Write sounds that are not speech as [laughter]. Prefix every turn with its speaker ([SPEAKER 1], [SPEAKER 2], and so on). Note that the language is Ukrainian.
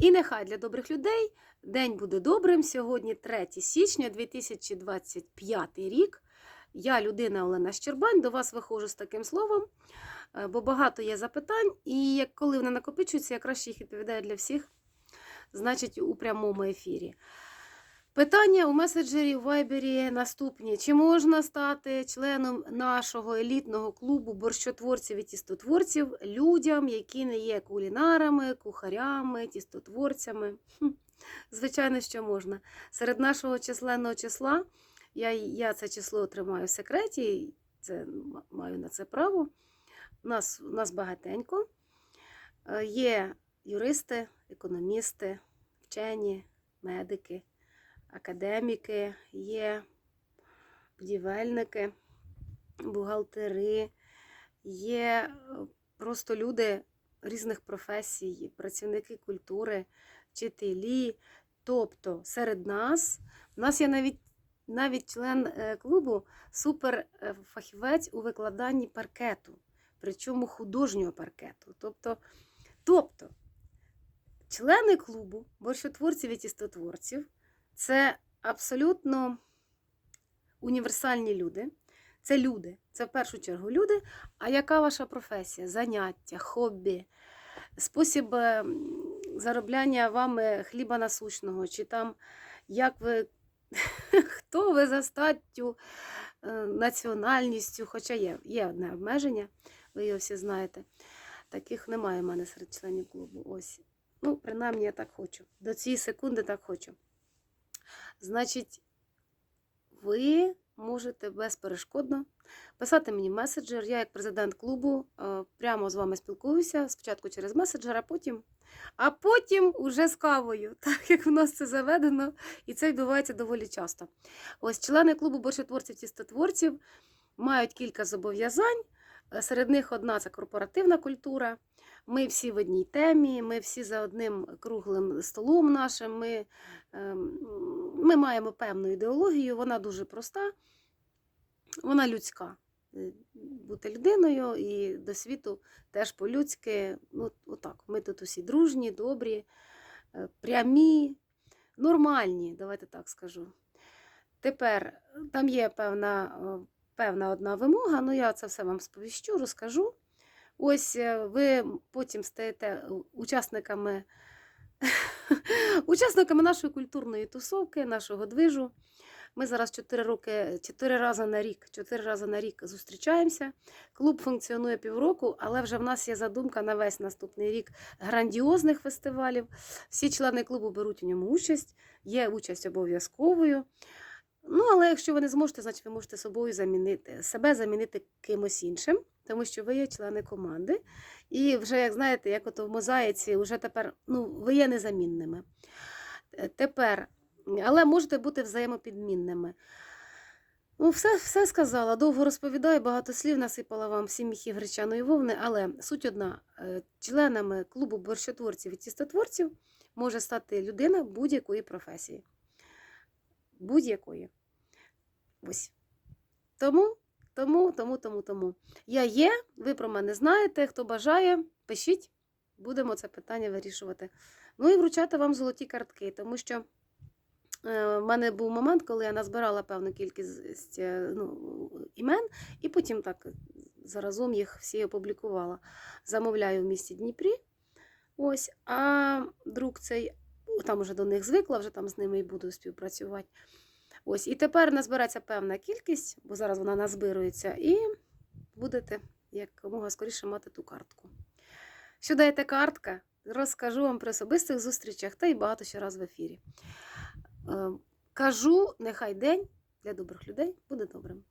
[SPEAKER 1] І нехай для добрих людей день буде добрим. Сьогодні 3 січня 2025 рік. Я, людина Олена Щербань, до вас виходжу з таким словом, е, бо багато є запитань, і коли вони накопичуються, я краще їх відповідаю для всіх, значить, у прямому ефірі. Питання у меседжері у Вайбері наступні: чи можна стати членом нашого елітного клубу борщотворців і тістотворців людям, які не є кулінарами, кухарями, тістотворцями? Хм, Звичайно, що можна. Серед нашого численного числа я, я це число тримаю в секреті, це маю на це право. Нас, нас багатенько. Е, Є юристи, економісти, вчені, медики академіки, є будівельники, бухгалтери, є е, просто люди різних професій, працівники культури, вчителі. Тобто серед нас, у нас є навіть навіть член е, клубу суперфахівець у викладанні паркету, причому художнього паркету. Тобто, тобто члени клубу борщотворців і тістотворців це абсолютно універсальні люди. Це люди, це в першу чергу люди. А яка ваша професія? Заняття, хобі, спосіб е, заробляння вами хліба насущного, чи там як ви, [laughs] хто ви за статтю, е, національністю, хоча є, є одне обмеження, ви його всі знаєте. Таких немає в мене серед членів клубу. Ось. Ну, принаймні, я так хочу. До цієї секунди так хочу. Значить, ви можете безперешкодно писати мені меседжер. Я, як президент клубу, е, прямо з вами спілкуюся. Спочатку через меседжер, а потім, а потім уже з кавою, [laughs] так як в нас це заведено, і це відбувається доволі часто. Ось члени клубу борщотворців тістотворців мають кілька зобов'язань. Е, Серед них одна це корпоративна культура. Ми всі в одній темі, ми всі за одним круглим столом нашим. Ми, ем, ми маємо певну ідеологію, вона дуже проста, вона людська. Е, Бути людиною і до світу теж по-людськи. Ну, отак. Ми тут усі дружні, добрі, е, прямі, нормальні, давайте так скажу. Тепер там є певна, е, певна одна вимога, ну я це все вам сповіщу, розкажу. Ось е, ви потім стаєте учасниками, [laughs] учасниками нашої культурної тусовки, нашого движу. Ми зараз 4 роки, 4 рази на рік, 4 рази на рік зустрічаємося. Клуб функціонує півроку, але вже в нас є задумка на весь наступний рік грандіозних фестивалів. Всі члени клубу беруть у ньому участь, є участь обов'язковою. Ну, але якщо ви не зможете, значить ви можете собою замінити, себе замінити кимось іншим, тому що ви є члени команди. І вже, як знаєте, як ото в мозаїці, вже тепер ну, ви є незамінними. Е, Тепер, але можете бути взаємопідмінними. Ну, все, все сказала. Довго розповідаю, багато слів насипала вам всі міхи гречаної вовни, але суть одна: Е, членами клубу борщотворців і тістотворців може стати людина будь-якої професії. Будь-якої. Ось. Тому, тому, тому, тому, тому. Я є, ви про мене знаєте. Хто бажає, пишіть, будемо це питання вирішувати. Ну і вручати вам золоті картки, тому що е, в мене був момент, коли я назбирала певну кількість е, ну, імен, і потім так заразом їх всі опублікувала. Замовляю в місті Дніпрі. Ось, а друг цей, там вже до них звикла, вже там з ними і буду співпрацювати. Ось, і тепер назбереться певна кількість, бо зараз вона назбирується, і будете якомога скоріше мати ту картку. Що даєте картка, розкажу вам при особистих зустрічах та й багато ще раз в ефірі. Е, Кажу, нехай день для добрих людей буде добрим.